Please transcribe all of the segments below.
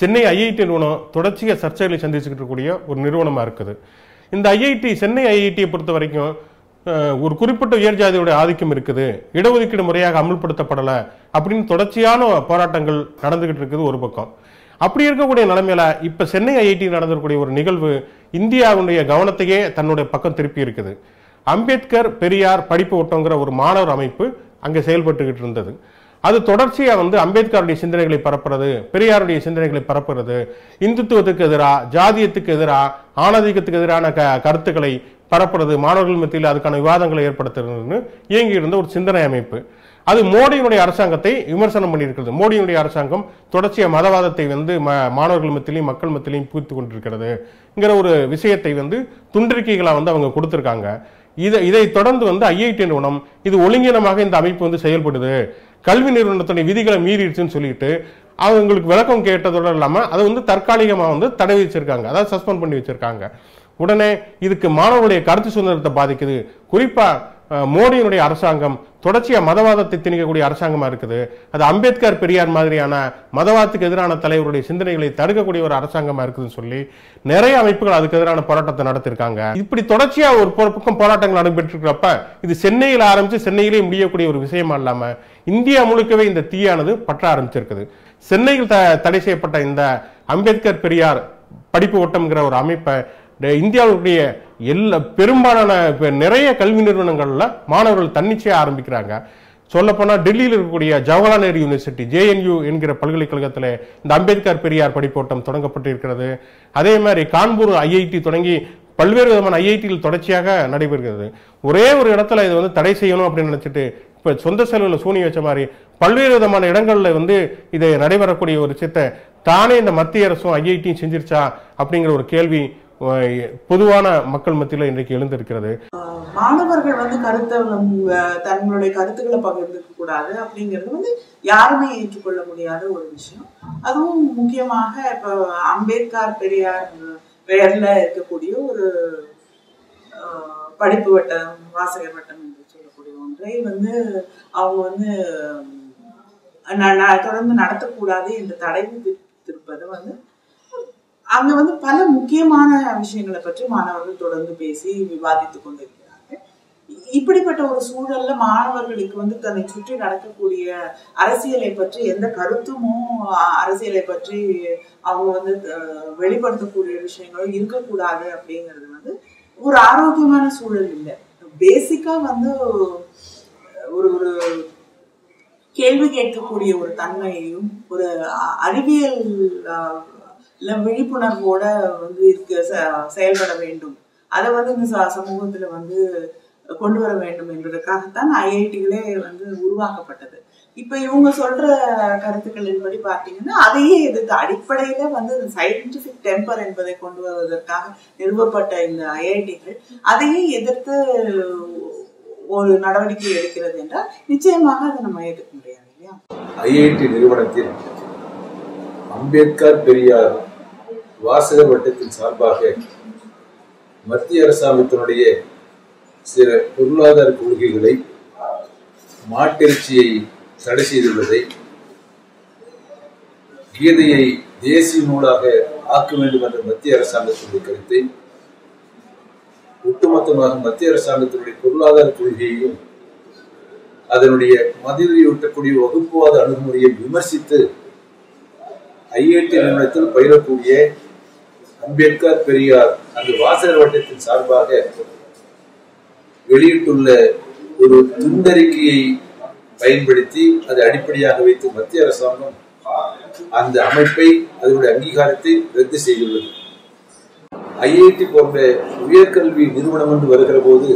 Chennai IIT நிறுவனம் தொடர்ச்சியாக சர்ச்சைகளை சந்திச்சுக்கிட்டு இருக்கக்கூடிய ஒரு நிறுவனமாக இருக்குது. இந்த ஐஐடி சென்னை ஐஐடியை பொறுத்த வரைக்கும் ஒரு குறிப்பிட்ட உயர் ஜாதியுடைய ஆதிக்கம் இருக்குது. இடஒதுக்கீடு முறையாக அமல்படுத்தப்படலை அப்படின்னு தொடர்ச்சியான போராட்டங்கள் நடந்துகிட்டு இருக்குது ஒரு பக்கம். அப்படி இருக்கக்கூடிய நிலைமையில இப்ப சென்னை ஐஐடி நடந்திருக்கக்கூடிய ஒரு நிகழ்வு இந்தியாவுடைய கவனத்தையே தன்னுடைய பக்கம் திருப்பி இருக்குது. அம்பேத்கர் பெரியார் படிப்பு ஓட்டங்கிற ஒரு மாணவர் அமைப்பு அங்கே செயல்பட்டுக்கிட்டு இருந்தது. அது தொடர்ச்சியாக வந்து அம்பேத்கருடைய சிந்தனைகளை பரப்புறது பெரியாருடைய சிந்தனைகளை பரப்புறது இந்துத்துவத்துக்கு எதிராக ஜாதியத்துக்கு எதிராக ஆணாதிக்கத்துக்கு எதிரான க கருத்துக்களை பரப்புறது மாணவர்கள் மத்தியில் அதுக்கான விவாதங்களை ஏற்படுத்துறதுன்னு இயங்கி இருந்த ஒரு சிந்தனை அமைப்பு. அது மோடியினுடைய அரசாங்கத்தை விமர்சனம் பண்ணியிருக்கிறது. மோடியினுடைய அரசாங்கம் தொடர்ச்சியாக மதவாதத்தை வந்து ம- மாணவர்கள் மத்தியிலையும் மக்கள் மத்தியிலையும் புகுத்து கொண்டிருக்கிறது என்கிற ஒரு விஷயத்தை வந்து துண்டிருக்கைகளாக வந்து அவங்க கொடுத்துருக்காங்க. இதை இதை தொடர்ந்து வந்து ஐஐடி நிறுவனம் இது ஒழுங்கினமாக இந்த அமைப்பு வந்து செயல்படுது. கல்வி நிறுவனத்துடைய விதிகளை மீறிடுச்சுன்னு சொல்லிட்டு அவங்களுக்கு விளக்கம் கேட்டதோடு இல்லாமல் அதை வந்து தற்காலிகமாக வந்து தடை வச்சிருக்காங்க. அதாவது சஸ்பெண்ட் பண்ணி வச்சிருக்காங்க. உடனே இதுக்கு மாணவர்களுடைய கருத்து சுதந்திரத்தை பாதிக்குது. குறிப்பாக மோடியினுடைய அரசாங்கம் தொடர்ச்சியா மதவாதத்தை திணிக்கக்கூடிய அரசாங்கமா இருக்குது. அது அம்பேத்கர் பெரியார் மாதிரியான மதவாதத்துக்கு எதிரான தலைவருடைய சிந்தனைகளை தடுக்கக்கூடிய ஒரு அரசாங்கமாக இருக்குதுன்னு சொல்லி நிறைய அமைப்புகள் அதுக்கு எதிரான போராட்டத்தை நடத்திருக்காங்க. இப்படி தொடர்ச்சியா ஒரு பக்கம் போராட்டங்கள் நடைபெற்று இருக்கிறப்ப இது சென்னையில் ஆரம்பிச்சு சென்னையிலே முடியக்கூடிய ஒரு விஷயமா இல்லாம இந்தியா முழுக்கவே இந்த தீயானது பற்ற ஆரம்பிச்சிருக்குது. சென்னையில் த- தடை செய்யப்பட்ட இந்த அம்பேத்கர் பெரியார் படிப்பு ஓட்டம்ங்கிற ஒரு அமைப்பை இந்தியாவுடைய எல்லா பெரும்பாலான இப்போ நிறைய கல்வி நிறுவனங்களில் மாணவர்கள் தன்னிச்சையாக ஆரம்பிக்கிறாங்க. சொல்லப்போனால் டெல்லியில் இருக்கக்கூடிய ஜவஹர்லால் நேரு யூனிவர்சிட்டி ஜேஎன்யூ என்கிற பல்கலைக்கழகத்தில் இந்த அம்பேத்கர் பெரியார் படிப்போட்டம் தொடங்கப்பட்டிருக்கிறது. அதே மாதிரி கான்பூர் ஐஐடி தொடங்கி பல்வேறு விதமான ஐஐடியில் தொடர்ச்சியாக நடைபெறுகிறது. ஒரே ஒரு இடத்துல இது வந்து தடை செய்யணும் அப்படின்னு நினச்சிட்டு இப்போ சொந்த செலவில் சூனி வச்ச மாதிரி பல்வேறு விதமான இடங்களில் வந்து இது நடைபெறக்கூடிய ஒரு விஷயத்தை தானே இந்த மத்திய அரசும் ஐஐடியும் செஞ்சிருச்சா அப்படிங்கிற ஒரு கேள்வி பொதுவான மக்கள் மத்தியில் இன்றைக்கு எழுந்திருக்கிறது. மாணவர்கள் வந்து கருத்தை தங்களுடைய கருத்துக்களை பகிர்ந்துக்க கூடாது அப்படிங்கிறது வந்து யாருமே ஏற்றுக்கொள்ள முடியாத ஒரு விஷயம். அதுவும் முக்கியமாக இப்போ அம்பேத்கர் பெரியார் பெயர்ல இருக்கக்கூடிய ஒரு படிப்பு வட்டம் வாசகர் வட்டம் என்று சொல்லக்கூடிய ஒன்றை வந்து அவங்க வந்து தொடர்ந்து நடத்தக்கூடாது என்று தடை விதித்திருப்பது வந்து அங்க வந்து பல முக்கியமான விஷயங்களை பற்றி மாணவர்கள் தொடர்ந்து பேசி விவாதித்துக் கொண்டிருக்கிறார்கள். இ- இப்படிப்பட்ட ஒரு சூழல்ல மாணவர்களுக்கு வந்து தன்னை சுற்றி நடக்கக்கூடிய அரசியலை பற்றி எந்த கருத்துமோ அரசியலை பற்றி அவங்க வந்து வெளிப்படுத்தக்கூடிய விஷயங்களும் இருக்கக்கூடாது அப்படிங்கிறது வந்து ஒரு ஆரோக்கியமான சூழல் இல்லை. பேசிக்கா வந்து ஒரு ஒரு கேள்வி கேட்கக்கூடிய ஒரு தன்மையையும் ஒரு அறிவியல் இல்லை விழிப்புணர்வோட வந்து இருக்க ச- செயல்பட வேண்டும். அதை வந்து இந்த சமூகத்துல வந்து கொண்டு வர வேண்டும் என்பதற்காகத்தான் ஐஐடிகளே வந்து உருவாக்கப்பட்டது. இப்ப இவங்க சொல்ற கருத்துக்களின்படி பார்த்தீங்கன்னா அதையே எதிர்த்து அடிப்படையில வந்து சயின்டிபிக் டெம்பர் என்பதை கொண்டு வருவதற்காக நிறுவப்பட்ட இந்த ஐஐடிகள் அதையே எதிர்த்து ஒரு நடவடிக்கை எடுக்கிறது என்றால் நிச்சயமாக அதை நம்ம ஏற்றுக்க முடியாது இல்லையா? ஐஐடி நிறுவனத்தில் அம்பேத்கர் பெரியார் வாசகர் வட்டத்தின் சார்பாக மத்திய அரசாங்கத்தினுடைய சில பொருளாதார கொள்கைகளை மாட்டிறைச்சியை தடை செய்துள்ளதை கீதையை தேசிய நூலாக ஆக்க வேண்டும் என்ற மத்திய அரசாங்கத்தினுடைய கருத்தை ஒட்டுமொத்தமாக மத்திய அரசாங்கத்தினுடைய பொருளாதார கொள்கையையும் அதனுடைய மதிவையூட்டக்கூடிய வகுப்புவாத அணுகுமுறையை விமர்சித்து ஐஐடி நிறுவனத்தில் பயிலக்கூடிய அம்பேத்கர் பெரியார் அந்த வாசகர் வட்டத்தின் சார்பாக வெளியிட்டுள்ள ஒரு துண்டறிக்கையை பயன்படுத்தி அதை அடிப்படையாக வைத்து மத்திய அரசாங்கம் அந்த அமைப்பை அதனுடைய அங்கீகாரத்தை ரத்து செய்துள்ளது. ஐஐடி போன்ற உயர்கல்வி நிறுவனம் என்று வருகிற போது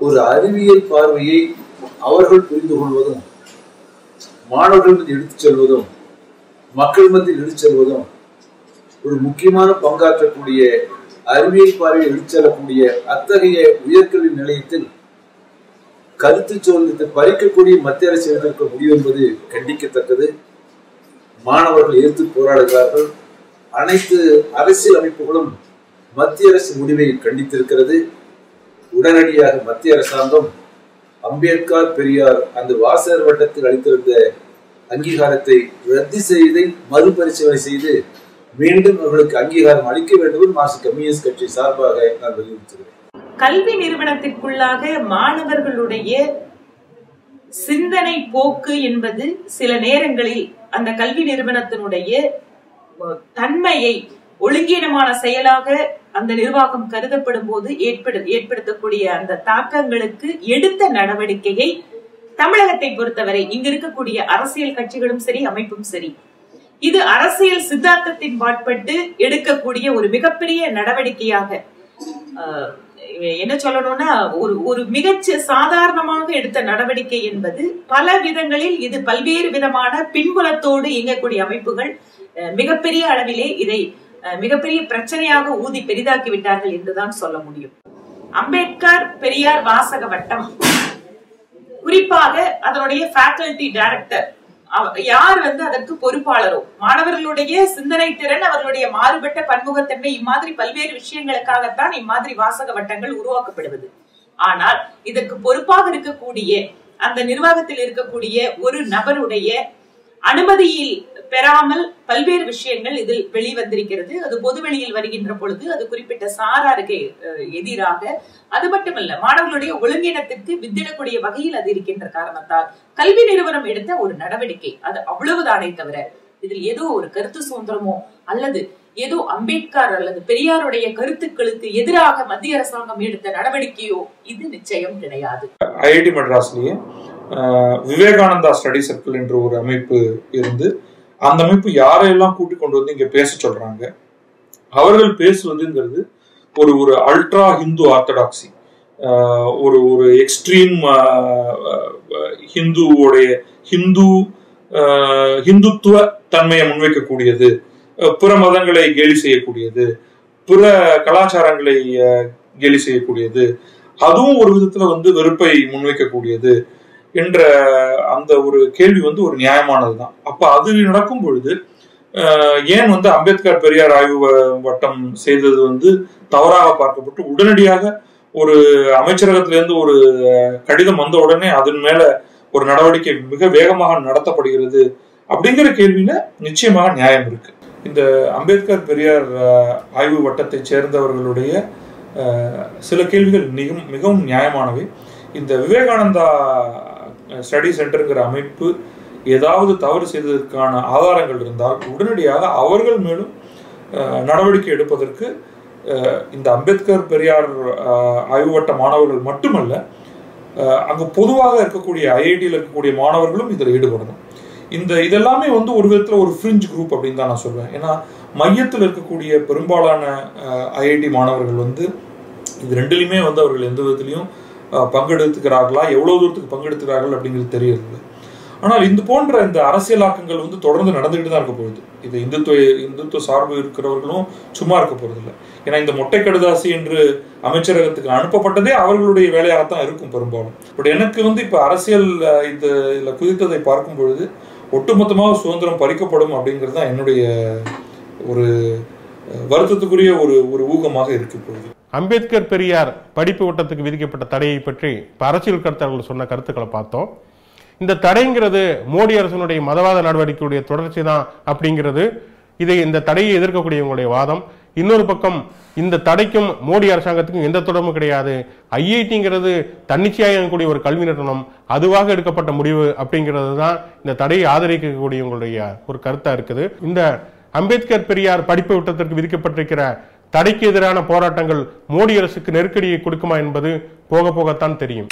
ஒரு அறிவியல் பார்வையை அவர்கள் புரிந்து கொள்வதும் மாணவர்கள் மீது எடுத்துச் செல்வதும் மக்கள் மத்தியில் எடுத்துச் செல்வதும் ஒரு முக்கியமான பங்காற்றக்கூடிய அறிவியல் பார்வையை எடுத்துச் செல்லக்கூடிய அத்தகைய உயர்கல்வி நிலையத்தில் கருத்து சுதந்திரத்தை பறிக்கக்கூடிய மத்திய அரசு எடுத்திருக்க முடியும் என்பது கண்டிக்கத்தக்கது. மாணவர்கள் எதிர்த்து போராடுகிறார்கள். அனைத்து அரசியல் அமைப்புகளும் மத்திய அரசு முடிவை கண்டித்திருக்கிறது. உடனடியாக மத்திய அரசாங்கம் அம்பேத்கர் பெரியார் அந்த வாசகர் வட்டத்தில் அளித்திருந்த அங்கீகாரத்தை ரத்து செய்து மறுபரிசீலனை செய்து மீண்டும் அவர்களுக்கு அங்கீகாரம் அளிக்க வேண்டும் என்று மார்க்சிஸ்ட் கம்யூனிஸ்ட் கட்சி சார்பாக நான் வலியுறுத்துகிறேன். கல்வி நிறுவனத்திற்குள்ளாக மாணவர்களுடைய சிந்தனை போக்கு என்பது சில நேரங்களில் அந்த கல்வி நிறுவனத்தினுடைய தன்மையை ஒழுங்கீனமான செயலாக அந்த நிர்வாகம் கருதப்படும் போது ஏற்படு ஏற்படுத்தக்கூடிய அந்த தாக்கங்களுக்கு எடுத்த நடவடிக்கையை தமிழகத்தை பொறுத்தவரை இங்க இருக்கக்கூடிய அரசியல் கட்சிகளும் சரி அமைப்பும் சரி இது அரசியல் சித்தாந்தத்தின் பாட்பட்டு எடுக்கக்கூடிய ஒரு மிகப்பெரிய நடவடிக்கையாக என்ன சொல்லணும்னா ஒரு ஒரு மிகச்ச சாதாரணமாக எடுத்த நடவடிக்கை என்பது பல விதங்களில் இது பல்வேறு விதமான பின்புலத்தோடு இயங்கக்கூடிய அமைப்புகள் அஹ், மிகப்பெரிய அளவிலே இதை அஹ், மிகப்பெரிய பிரச்சனையாக ஊதி பெரிதாக்கி விட்டார்கள் என்றுதான் சொல்ல முடியும். அம்பேத்கர் பெரியார் வாசக வட்டம். குறிப்பாக அதனுடைய ஃபேக்கல்டி டைரக்டர் யார் வந்து அதற்கு பொறுப்பாளரோ? மாணவர்களுடைய சிந்தனை திறன் அவர்களுடைய மாறுபட்ட பன்முகத்தன்மை இம்மாதிரி பல்வேறு விஷயங்களுக்காகத்தான் இம்மாதிரி வாசக வட்டங்கள் உருவாக்கப்படுவது. ஆனால் இதற்கு பொறுப்பாக இருக்கக்கூடிய அந்த நிர்வாகத்தில் இருக்கக்கூடிய ஒரு நபருடைய அனுமதியில் பெறாமல் பல்வேறு விஷயங்கள் இதில் வெளிவந்திருக்கிறது. அது பொது வெளியில் வருகின்ற பொழுது அது குறிப்பிட்ட சாராருக்கு எதிராக. அது மட்டுமல்ல மாணவர்களுடைய ஒழுங்கினத்திற்கு வித்திடக்கூடிய வகையில் அது இருக்கின்ற காரணத்தால் கல்வி நிறுவனம் எடுத்த ஒரு நடவடிக்கை. அது அவ்வளவுதானே தவிர இதில் ஏதோ ஒரு கருத்து சுதந்திரமோ அல்லது ஏதோ அம்பேத்கர் அல்லது பெரியாருடைய கருத்துக்களுக்கு எதிராக மத்திய அரசாங்கம் எடுத்த நடவடிக்கையோ இது நிச்சயம் கிடையாது. ஐஐடி மெட்ராஸ்லயே விவேகானந்தா ஸ்டடி சர்க்கிள் என்ற ஒரு அமைப்பு இருந்து அந்த அமைப்பு யாரையெல்லாம் கூட்டி கொண்டு வந்து இங்க பேச சொல்றாங்க? அவர்கள் பேசுவதுங்கிறது ஒரு ஒரு அல்ட்ரா ஹிந்து ஆர்த்தடாக்சி ஒரு ஒரு எக்ஸ்ட்ரீம் ஹிந்துவோடைய ஹிந்து அஹ், ஹிந்துத்துவ தன்மையை முன்வைக்கக்கூடியது. பிற மதங்களை கேலி செய்யக்கூடியது. பிற கலாச்சாரங்களை கேலி செய்யக்கூடியது. அதுவும் ஒரு விதத்துல வந்து வெறுப்பை முன்வைக்கக்கூடியது. என்ற அந்த ஒரு கேள்வி வந்து ஒரு நியாயமானது தான் அப்ப அது நடக்கும் பொழுது ஏன் வந்து அம்பேத்கர் பெரியார் ஆய்வு வ- வட்டம் செய்தது வந்து தவறாக பார்க்கப்பட்டு உடனடியாக ஒரு அமைச்சரகத்திலிருந்து ஒரு கடிதம் வந்த உடனே அதன் மேல ஒரு நடவடிக்கை மிக வேகமாக நடத்தப்படுகிறது அப்படிங்கிற கேள்வியில நிச்சயமாக நியாயம் இருக்கு. இந்த அம்பேத்கர் பெரியார் ஆய்வு வட்டத்தை சேர்ந்தவர்களுடைய சில கேள்விகள் மிகவும் மிகவும் நியாயமானவை. இந்த விவேகானந்தா ஸ்டடி சென்டருங்கிற அமைப்பு ஏதாவது தவறு செய்ததற்கான ஆதாரங்கள் இருந்தால் உடனடியாக அவர்கள் மேலும் நடவடிக்கை எடுப்பதற்கு இந்த அம்பேத்கர் பெரியார் ஆய்வுவட்ட ஆய்வு வட்ட மாணவர்கள் மட்டுமல்ல அங்கு பொதுவாக இருக்கக்கூடிய ஐஐடியில் இருக்கக்கூடிய மாணவர்களும் இதில் ஈடுபடணும். இந்த இதெல்லாமே வந்து ஒரு விதத்தில் ஒரு ஃப்ரிஞ்ச் குரூப் அப்படின்னு தான் நான் சொல்வேன். ஏன்னா மையத்தில் இருக்கக்கூடிய பெரும்பாலான ஐஐடி மாணவர்கள் வந்து இது ரெண்டுலையுமே வந்து அவர்கள் எந்த விதத்துலையும் பங்கெடுத்துக்கிறார்களா? எவ்வளோ தூரத்துக்கு பங்கெடுத்துக்கிறார்கள் அப்படிங்கிறது தெரியறதில்லை ஆனால் இந்த போன்ற இந்த அரசியலாக்கங்கள் வந்து தொடர்ந்து நடந்துகிட்டு தான் இருக்க போகுது. இது இந்துத்துவ இந்துத்துவ சார்பு இருக்கிறவர்களும் சும்மா இருக்க போகிறதில்ல ஏன்னா இந்த மொட்டை கடுதாசி என்று அமைச்சரகத்துக்கு அனுப்பப்பட்டதே அவர்களுடைய வேலையாகத்தான் இருக்கும் பெரும்பாலும். பட் எனக்கு வந்து இப்போ அரசியல் இது இதில் குதித்ததை பார்க்கும் பொழுது ஒட்டுமொத்தமாக சுதந்திரம் பறிக்கப்படும் அப்படிங்கிறது தான் என்னுடைய ஒரு வருத்தத்துக்குரிய ஒரு ஒரு ஊகமாக இருக்கு இப்பொழுது அம்பேத்கர் பெரியார் படிப்பு ஓட்டத்துக்கு விதிக்கப்பட்ட தடையை பற்றி இப்ப அரசியல் கருத்தாளர்கள் சொன்ன கருத்துக்களை பார்த்தோம். இந்த தடைங்கிறது மோடி அரசனுடைய மதவாத நடவடிக்கையுடைய தொடர்ச்சி தான் அப்படிங்கிறது. இதை இந்த தடையை எதிர்க்கக்கூடியவங்களுடைய வாதம். இன்னொரு பக்கம் இந்த தடைக்கும் மோடி அரசாங்கத்துக்கும் எந்த தொடர்பும் கிடையாது. ஐஐடிங்கிறது தன்னிச்சையாக இருக்கக்கூடிய ஒரு கல்வி நிறுவனம். அதுவாக எடுக்கப்பட்ட முடிவு அப்படிங்கிறது தான் இந்த தடையை ஆதரிக்கக்கூடியவங்களுடைய ஒரு கருத்தா இருக்குது. இந்த அம்பேத்கர் பெரியார் படிப்பு விட்டத்திற்கு விதிக்கப்பட்டிருக்கிற தடைக்கு எதிரான போராட்டங்கள் மோடி அரசுக்கு நெருக்கடியை கொடுக்குமா என்பது போக போகத்தான் தெரியும்.